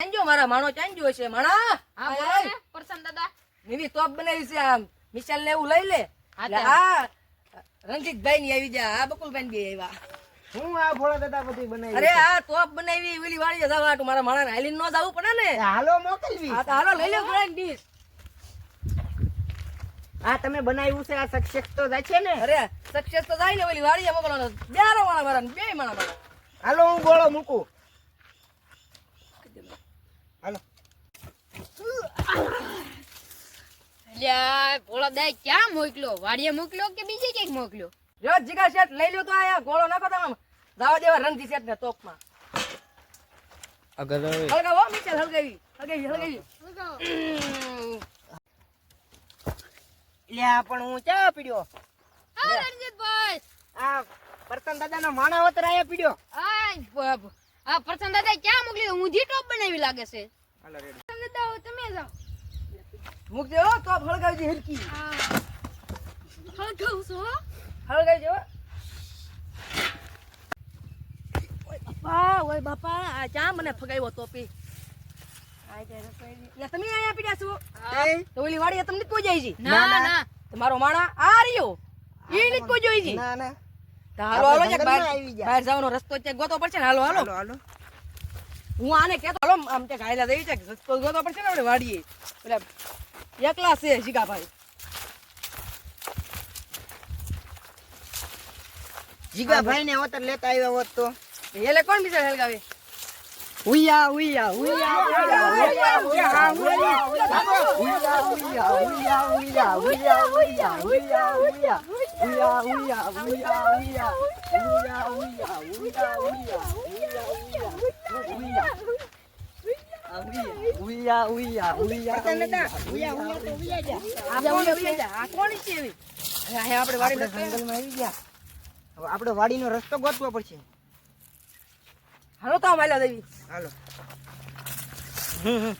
ચાંજો મારા માણો ચાંજો છે માણા. હા બોલો પરસન દાદા. નવી તોપ બનાવી છે આમ. મિશાલ ને એવું લઈ લે. હા, આ ની આવી જા. આ બકુલભાઈ ની આવ્યા. હું આ ભોળા દાદા બધી બનાવી અરે આ તોપ બનાવી ઓલી વાળી જવા હાટુ મારા માણા હાલી નો જવું પડે ને. હાલો મોકલવી. હા હાલો લઈ લે ભોળા ડીશ. આ તમે બનાવ્યું છે આ સક્સેસ તો જાય છે ને. અરે સક્સેસ તો જાય ને ઓલી વાળી મોકલવાનો બે મારા ને બે માણા મારા. હાલો હું ગોળો મૂકું. અલ્યા ભોળા દે ક્યાં મોકલ્યો? વાડીએ મોકલ્યો કે બીજે ક્યાંક મોકલ્યો? જો જીગા શેઠ લઈ લો તો આયા ગોળો નાખો તમે. જાવા દેવા રણજી શેઠ ને તોપમાં અગર હલગાવો મિચલ હલગાવી હલગાવી હલગાવી. લ્યા પણ હું ચા પીડ્યો? હા રણજીતભાઈ. આ પરતન દાદાનો માણા વતરાયા પીડ્યો. આ આ પરસન દાદા ક્યાં મોકલી જી ટોપ બનાવી લાગે છે. હાલો રેડી. પરસન દાદા તમે જાઓ. મૂકજો હો, તોપ હળગાવી દે હિરકી. હળગાવું છો હળગાવી જો બાપા ઓય બાપા આ ચા મને ફગાવ્યો તોપી આ જે રસોઈ એટલે તમે અહીંયા પીડ્યા છો? તો ઓલી વાડીએ તમને કોઈ જાય છે? ના ના. ના. તમારો માણા આ રહ્યો. એ ની કોઈ જોઈ છે? ના ના. હાલો હાલો આપણે બહાર જવાનો રસ્તો છે ગોતો પડશે ને હાલો હાલો. હાલો હાલો. હું આને કેતો હાલો આમ તે ગાયલા દઈ છે રસ્તો ગોતો પડશે ને આપણે વાડીએ. એટલે એકલા છે જીગાભાઈ જીગાભાઈ ને અવતર લેતા આવ્યા હોત તો એટલે કોણ બીજા હેલગાવે ઉયા ઉયા ઉયા ઉયા ઉયા ઉયા ઉયા ઉયા ઉયા ઉયા ઉયા ઉયા ઉયા ઉયા ઉયા ઉયા ઉયા ઉયા ઉયા ઉયા ઉયા ઉયા ઉયા આ કોણ છે? આ કોણ છે એવી? આ આપણે વાડી જંગલમાં આવી ગયા. હવે આપણે વાડીનો રસ્તો ગોતવો પડશે. હાલો તો માલા દેવી. હાલો. હમ હમ.